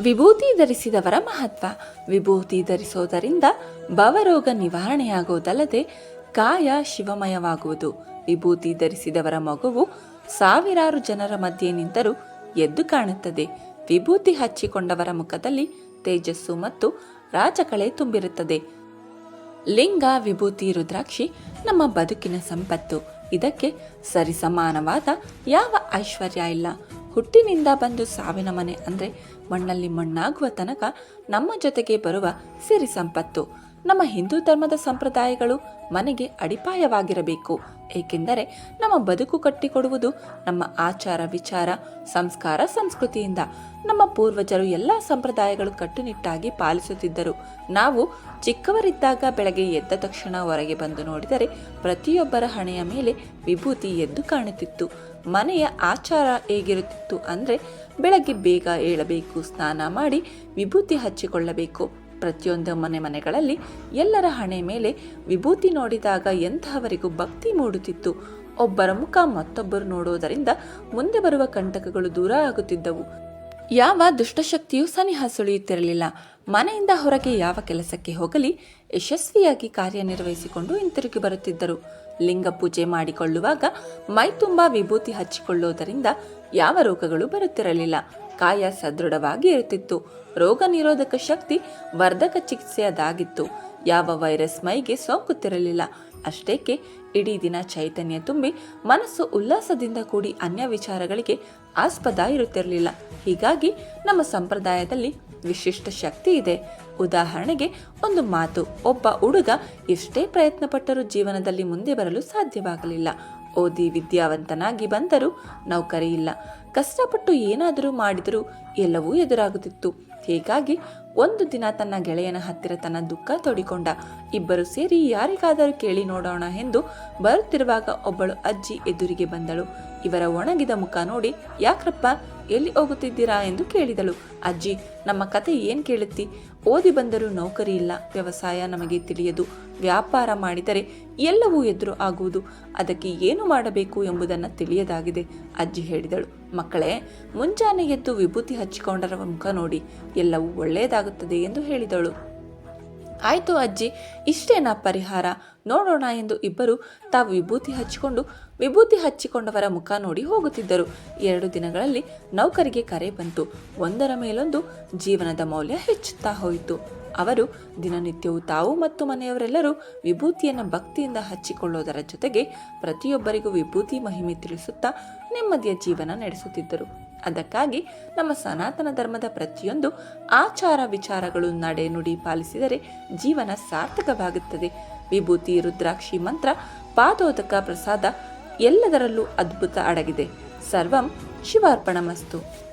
ವಿಭೂತಿ ಧರಿಸಿದವರ ಮಹತ್ವ. ವಿಭೂತಿ ಧರಿಸುವುದರಿಂದ ಭವರೋಗ ನಿವಾರಣೆಯಾಗುವುದಲ್ಲದೆ ಕಾಯ ಶಿವಮಯವಾಗುವುದು. ವಿಭೂತಿ ಧರಿಸಿದವರ ಮಗುವು ಸಾವಿರಾರು ಜನರ ಮಧ್ಯೆ ನಿಂತರೂ ಎದ್ದು ಕಾಣುತ್ತದೆ. ವಿಭೂತಿ ಹಚ್ಚಿಕೊಂಡವರ ಮುಖದಲ್ಲಿ ತೇಜಸ್ಸು ಮತ್ತು ರಾಜಕಳೆ ತುಂಬಿರುತ್ತದೆ. ಲಿಂಗ, ವಿಭೂತಿ, ರುದ್ರಾಕ್ಷಿ ನಮ್ಮ ಬದುಕಿನ ಸಂಪತ್ತು. ಇದಕ್ಕೆ ಸರಿಸಮಾನವಾದ ಯಾವ ಐಶ್ವರ್ಯ ಇಲ್ಲ. ಹುಟ್ಟಿನಿಂದ ಬಂದು ಸಾವಿನ ಮನೆ, ಅಂದರೆ ಮಣ್ಣಲ್ಲಿ ಮಣ್ಣಾಗುವ ತನಕ ನಮ್ಮ ಜೊತೆಗೆ ಬರುವ ಸಿರಿ ಸಂಪತ್ತು. ನಮ್ಮ ಹಿಂದೂ ಧರ್ಮದ ಸಂಪ್ರದಾಯಗಳು ಮನೆಗೆ ಅಡಿಪಾಯವಾಗಿರಬೇಕು. ಏಕೆಂದರೆ ನಮ್ಮ ಬದುಕು ಕಟ್ಟಿಕೊಡುವುದು ನಮ್ಮ ಆಚಾರ ವಿಚಾರ, ಸಂಸ್ಕಾರ, ಸಂಸ್ಕೃತಿಯಿಂದ. ನಮ್ಮ ಪೂರ್ವಜರು ಎಲ್ಲ ಸಂಪ್ರದಾಯಗಳು ಕಟ್ಟುನಿಟ್ಟಾಗಿ ಪಾಲಿಸುತ್ತಿದ್ದರು. ನಾವು ಚಿಕ್ಕವರಿದ್ದಾಗ ಬೆಳಗ್ಗೆ ಎದ್ದ ತಕ್ಷಣ ಹೊರಗೆ ಬಂದು ನೋಡಿದರೆ ಪ್ರತಿಯೊಬ್ಬರ ಹಣೆಯ ಮೇಲೆ ವಿಭೂತಿ ಎದ್ದು ಕಾಣುತ್ತಿತ್ತು. ಮನೆಯ ಆಚಾರ ಹೇಗಿರುತ್ತಿತ್ತು ಅಂದರೆ ಬೆಳಗ್ಗೆ ಬೇಗ ಏಳಬೇಕು, ಸ್ನಾನ ಮಾಡಿ ವಿಭೂತಿ ಹಚ್ಚಿಕೊಳ್ಳಬೇಕು. ಪ್ರತಿಯೊಂದು ಮನೆ ಮನೆಗಳಲ್ಲಿ ಎಲ್ಲರ ಹಣೆ ಮೇಲೆ ವಿಭೂತಿ ನೋಡಿದಾಗ ಎಂತಹವರಿಗೂ ಭಕ್ತಿ ಮೂಡುತ್ತಿತ್ತು. ಒಬ್ಬರ ಮುಖ ಮತ್ತೊಬ್ಬರು ನೋಡುವುದರಿಂದ ಮುಂದೆ ಬರುವ ಕಂಟಕಗಳು ದೂರ ಆಗುತ್ತಿದ್ದವು. ಯಾವ ದುಷ್ಟಶಕ್ತಿಯೂ ಸನಿಹ ಸುಳಿಯುತ್ತಿರಲಿಲ್ಲ. ಮನೆಯಿಂದ ಹೊರಗೆ ಯಾವ ಕೆಲಸಕ್ಕೆ ಹೋಗಲಿ ಯಶಸ್ವಿಯಾಗಿ ಕಾರ್ಯನಿರ್ವಹಿಸಿಕೊಂಡು ಹಿಂತಿರುಗಿ ಬರುತ್ತಿದ್ದರು. ಲಿಂಗ ಪೂಜೆ ಮಾಡಿಕೊಳ್ಳುವಾಗ ಮೈ ತುಂಬಾ ವಿಭೂತಿ ಹಚ್ಚಿಕೊಳ್ಳುವುದರಿಂದ ಯಾವ ರೋಗಗಳು ಬರುತ್ತಿರಲಿಲ್ಲ. ಕಾಯ ಸದೃಢವಾಗಿ ಇರುತ್ತಿತ್ತು. ರೋಗ ನಿರೋಧಕ ಶಕ್ತಿ ವರ್ಧಕ ಚಿಕಿತ್ಸೆಯದಾಗಿತ್ತು. ಯಾವ ವೈರಸ್ ಮೈಗೆ ಸೋಂಕುತ್ತಿರಲಿಲ್ಲ. ಅಷ್ಟೇಕೆ ಇಡೀ ದಿನ ಚೈತನ್ಯ ತುಂಬಿ ಮನಸ್ಸು ಉಲ್ಲಾಸದಿಂದ ಕೂಡಿ ಅನ್ಯ ವಿಚಾರಗಳಿಗೆ ಆಸ್ಪದ ಇರುತ್ತಿರಲಿಲ್ಲ. ಹೀಗಾಗಿ ನಮ್ಮ ಸಂಪ್ರದಾಯದಲ್ಲಿ ವಿಶಿಷ್ಟ ಶಕ್ತಿ ಇದೆ. ಉದಾಹರಣೆಗೆ ಒಂದು ಮಾತು, ಒಬ್ಬ ಹುಡುಗ ಎಷ್ಟೇ ಪ್ರಯತ್ನ ಪಟ್ಟರೂ ಜೀವನದಲ್ಲಿ ಮುಂದೆ ಬರಲು ಸಾಧ್ಯವಾಗಲಿಲ್ಲ. ಓದಿ ವಿದ್ಯಾವಂತನಾಗಿ ಬಂದರೂ ನೌಕರಿ ಇಲ್ಲ. ಕಷ್ಟಪಟ್ಟು ಏನಾದರೂ ಮಾಡಿದರೂ ಎಲ್ಲವೂ ಎದುರಾಗುತ್ತಿತ್ತು. ಹೀಗಾಗಿ ಒಂದು ದಿನ ತನ್ನ ಗೆಳೆಯನ ಹತ್ತಿರ ತನ್ನ ದುಃಖ ತೋಡಿಕೊಂಡ. ಇಬ್ಬರು ಸೇರಿ ಯಾರಿಗಾದರೂ ಕೇಳಿ ನೋಡೋಣ ಎಂದು ಬರುತ್ತಿರುವಾಗ ಒಬ್ಬಳು ಅಜ್ಜಿ ಎದುರಿಗೆ ಬಂದಳು. ಇವರ ಒಣಗಿದ ಮುಖ ನೋಡಿ, ಯಾಕ್ರಪ್ಪ ಎಲ್ಲಿ ಹೋಗುತ್ತಿದ್ದೀರಾ ಎಂದು ಕೇಳಿದಳು. ಅಜ್ಜಿ, ನಮ್ಮ ಕತೆ ಏನು ಕೇಳುತ್ತಿ? ಓದಿ ಬಂದರೂ ನೌಕರಿ ಇಲ್ಲ, ವ್ಯವಸಾಯ ನಮಗೆ ತಿಳಿಯದು. ವ್ಯಾಪಾರ ಮಾಡಿದರೆ ಎಲ್ಲವೂ ಎದುರು ಆಗುವುದು. ಅದಕ್ಕೆ ಏನು ಮಾಡಬೇಕು ಎಂಬುದನ್ನು ತಿಳಿಯದಾಗಿದೆ, ಅಜ್ಜಿ ಹೇಳಿದಳು. ಮಕ್ಕಳೇ, ಮುಂಜಾನೆ ಎದ್ದು ವಿಭೂತಿ ಹಚ್ಚಿಕೊಂಡರ ಮುಖ ನೋಡಿ, ಎಲ್ಲವೂ ಒಳ್ಳೆಯದಾಗುತ್ತದೆ ಎಂದು ಹೇಳಿದಳು. ಆಯ್ತು ಅಜ್ಜಿ ಇಷ್ಟೇನಾ ಪರಿಹಾರ. ನೋಡೋಣ ಎಂದು ಇಬ್ಬರು ತಾವು ವಿಭೂತಿ ಹಚ್ಚಿಕೊಂಡು, ವಿಭೂತಿ ಹಚ್ಚಿಕೊಂಡವರ ಮುಖ ನೋಡಿ ಹೋಗುತ್ತಿದ್ದರು. ಎರಡು ದಿನಗಳಲ್ಲಿ ನೌಕರಿಗೆ ಕರೆ ಬಂತು. ಒಂದರ ಮೇಲೊಂದು ಜೀವನದ ಮೌಲ್ಯ ಹೆಚ್ಚುತ್ತಾ ಹೋಯಿತು. ಅವರು ದಿನನಿತ್ಯವೂ ತಾವು ಮತ್ತು ಮನೆಯವರೆಲ್ಲರೂ ವಿಭೂತಿಯನ್ನು ಭಕ್ತಿಯಿಂದ ಹಚ್ಚಿಕೊಳ್ಳುವುದರ ಜೊತೆಗೆ ಪ್ರತಿಯೊಬ್ಬರಿಗೂ ವಿಭೂತಿ ಮಹಿಮೆ ತಿಳಿಸುತ್ತಾ ನೆಮ್ಮದಿಯ ಜೀವನ ನಡೆಸುತ್ತಿದ್ದರು. ಅದಕ್ಕಾಗಿ ನಮ್ಮ ಸನಾತನ ಧರ್ಮದ ಪ್ರತಿಯೊಂದು ಆಚಾರ ವಿಚಾರಗಳು ನಡೆ ನುಡಿ ಪಾಲಿಸಿದರೆ ಜೀವನ ಸಾರ್ಥಕವಾಗುತ್ತದೆ. ವಿಭೂತಿ, ರುದ್ರಾಕ್ಷಿ ಮಂತ್ರ, ಪಾದೋದಕ ಪ್ರಸಾದ ಎಲ್ಲದರಲ್ಲೂ ಅದ್ಭುತ ಅಡಗಿದೆ. ಸರ್ವಂ ಶಿವಾರ್ಪಣಮಸ್ತು.